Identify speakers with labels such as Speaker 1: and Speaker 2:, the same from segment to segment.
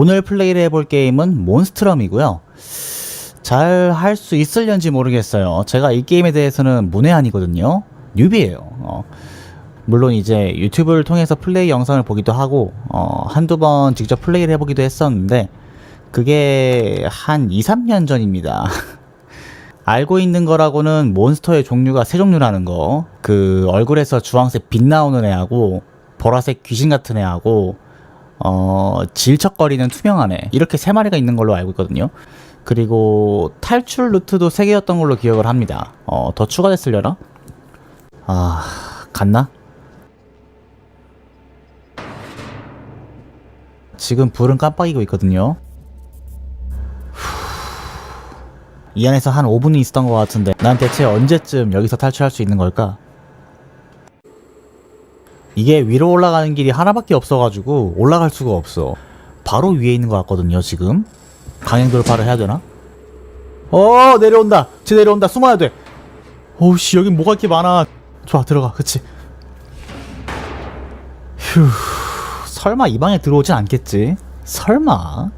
Speaker 1: 오늘 플레이를 해볼 게임은 몬스트럼이고요. 잘 할 수 있을련지 모르겠어요. 제가 이 게임에 대해서는 문외한이거든요. 뉴비예요. 어, 물론 이제 유튜브를 통해서 플레이 영상을 보기도 하고 어, 한두 번 직접 플레이를 해보기도 했었는데 그게 한 2, 3년 전입니다. 알고 있는 거라고는 몬스터의 종류가 세 종류라는 거. 그 얼굴에서 주황색 빛 나오는 애하고 보라색 귀신 같은 애하고 어 질척거리는 투명한 애 이렇게 세 마리가 있는 걸로 알고 있거든요. 그리고 탈출 루트도 세 개였던 걸로 기억을 합니다. 어 더 추가됐으려나? 아 갔나? 지금 불은 깜빡이고 있거든요. 이 안에서 한 5분이 있었던 것 같은데 난 대체 언제쯤 여기서 탈출할 수 있는 걸까? 이게 위로 올라가는 길이 하나밖에 없어가지고 올라갈 수가 없어. 바로 위에 있는 것 같거든요 지금. 강행 돌파를 해야 되나? 어 내려온다. 쟤 내려온다. 숨어야 돼. 오우씨 여긴 뭐가 이렇게 많아. 좋아 들어가. 그치? 휴 설마 이 방에 들어오진 않겠지? 설마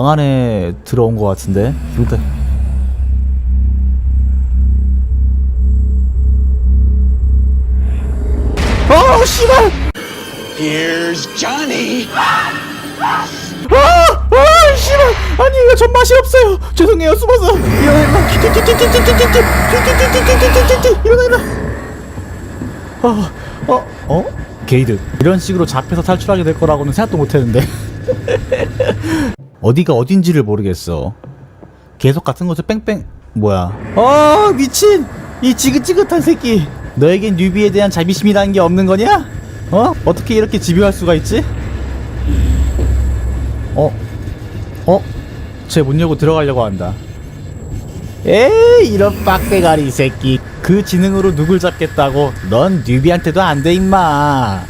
Speaker 1: 방 안에 들어온 것 같은데? 근데... 어, 씨발!
Speaker 2: Here's Johnny.
Speaker 1: 아! 아! 씨발! 아니, 이거 전 맛이 없어요! 죄송해요, 숨어서! 일어나, 일어나! 일어나, 일어나! 어, 어, 어? 게이드. 이런 식으로 잡혀서 탈출하게 될 거라고는 생각도 못 했는데. 어디가 어딘지를 모르겠어. 계속 같은 곳에 뺑뺑, 뭐야. 어, 미친! 이 지긋지긋한 새끼! 너에겐 뉴비에 대한 자비심이라는 게 없는 거냐? 어? 어떻게 이렇게 집요할 수가 있지? 어? 어? 쟤문 열고 들어가려고 한다. 에이 이런 빡대가리 새끼 그 지능으로 누굴 잡겠다고 넌 뉴비한테도 안 돼 임마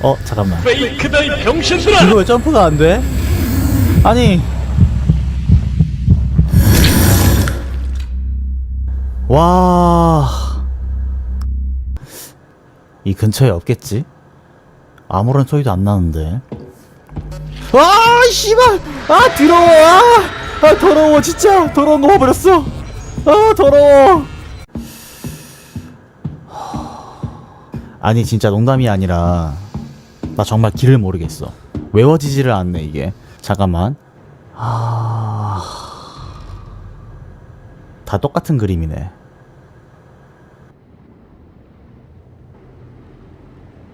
Speaker 1: 어 잠깐만
Speaker 2: 페이크다 이 병신들아.
Speaker 1: 이거 왜 점프가 안 돼? 아니. 와 이 근처에 없겠지? 아무런 소리도 안 나는데. 와 씨발! 아 더러워. 아, 아 더러워. 진짜 더러운 거 봐버렸어. 아 더러워. 아니 진짜 농담이 아니라 나 정말 길을 모르겠어. 외워지지를 않네 이게 잠깐만. 아... 다 똑같은 그림이네.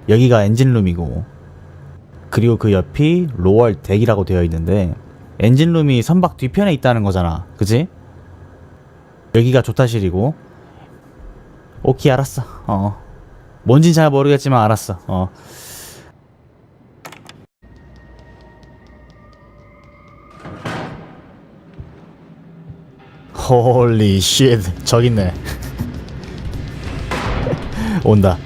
Speaker 1: 여기가 엔진룸이고 그리고 그 옆이 로얼 덱이라고 되어 있는데 엔진룸이 선박 뒤편에 있다는 거잖아. 그지? 여기가 조타실이고. 오케이 알았어. 어. 뭔진 잘 모르겠지만 알았어. 어 홀리 쉣 저기 있네 온다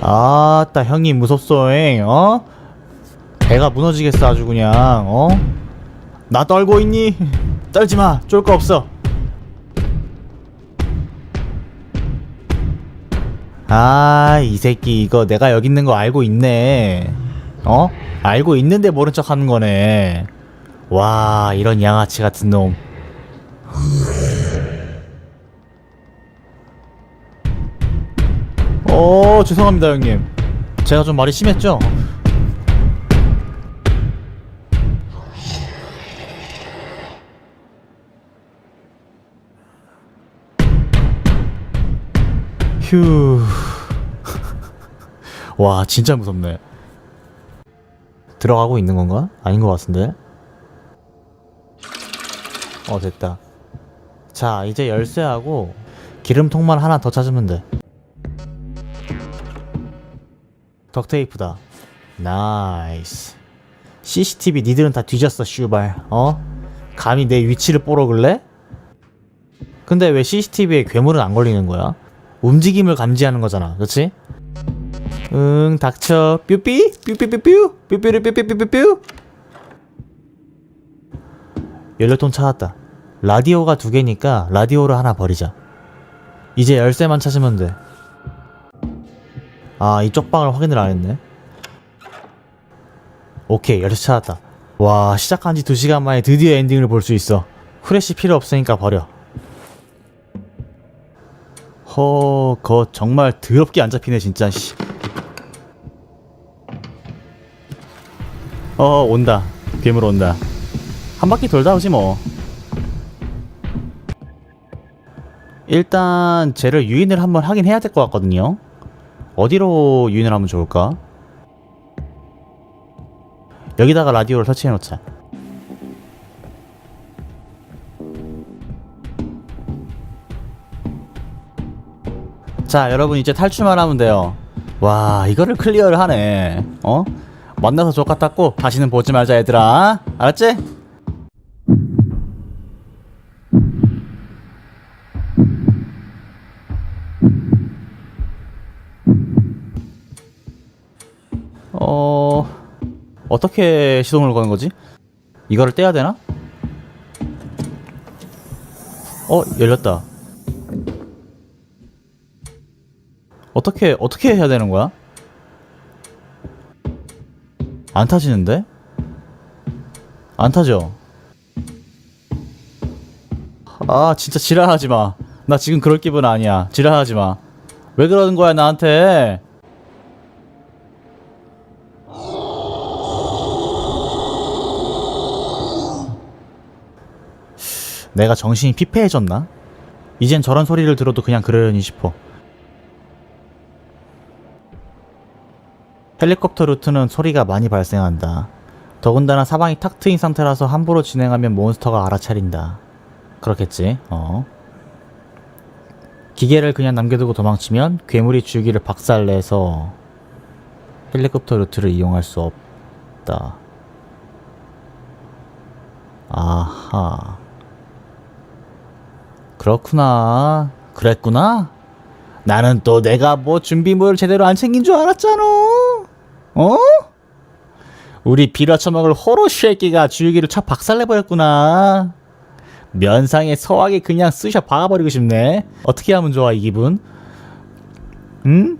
Speaker 1: 아따 형님 무섭소잉 어? 배가 무너지겠어 아주 그냥 어? 나 떨고 있니? 떨지마 쫄 거 없어 아 이 새끼 이거 내가 여기 있는 거 알고 있네 어? 알고 있는데 모른 척 하는 거네 와 이런 양아치 같은 놈 어 죄송합니다 형님 제가 좀 말이 심했죠? 휴. 와, 진짜 무섭네. 들어가고 있는 건가? 아닌 것 같은데? 어, 됐다. 자, 이제 열쇠하고 기름통만 하나 더 찾으면 돼. 덕테이프다. 나이스. CCTV 니들은 다 뒤졌어, 슈발. 어? 감히 내 위치를 뽀록을래? 근데 왜 CCTV에 괴물은 안 걸리는 거야? 움직임을 감지하는 거잖아. 그치? 응 닥쳐. 뾰삐? 뾰삐뾰뾰? 뾰뾰뾰뾰뾰뾰? 연료통 찾았다. 라디오가 두 개니까 라디오를 하나 버리자. 이제 열쇠만 찾으면 돼 아 이쪽 방을 확인을 안 했네. 오케이 열쇠 찾았다. 와 시작한 지 2시간 만에 드디어 엔딩을 볼 수 있어. 후레쉬 필요 없으니까 버려 허, 거 정말 더럽게 안 잡히네 진짜. 씨. 어 온다. 괴물 온다. 한 바퀴 돌다 오지 뭐. 일단 쟤를 유인을 한번 하긴 해야 될 것 같거든요. 어디로 유인을 하면 좋을까? 여기다가 라디오를 설치해 놓자 자 여러분 이제 탈출만 하면 돼요 와 이거를 클리어를 하네 어? 만나서 족같았고 다시는 보지 말자 얘들아 알았지? 어... 어떻게 시동을 거는 거지? 이거를 떼야 되나? 어 열렸다 어떻게 어떻게 해야 되는 거야? 안 타지는데? 안 타죠? 아 진짜 지랄하지 마. 나 지금 그럴 기분 아니야. 지랄하지 마. 왜 그러는 거야 나한테? 내가 정신이 피폐해졌나? 이젠 저런 소리를 들어도 그냥 그러려니 싶어. 헬리콥터 루트는 소리가 많이 발생한다. 더군다나 사방이 탁 트인 상태라서 함부로 진행하면 몬스터가 알아차린다. 그렇겠지, 어. 기계를 그냥 남겨두고 도망치면 괴물이 주기를 박살내서 헬리콥터 루트를 이용할 수 없다. 아하. 그렇구나. 그랬구나. 나는 또 내가 뭐 준비물을 제대로 안 챙긴 줄 알았잖아. 어? 우리 빌어쳐먹을 호로 쉐끼가 주유기를 쳐 박살내버렸구나. 면상에 서하게 그냥 쑤셔 박아버리고 싶네. 어떻게 하면 좋아 이 기분? 응?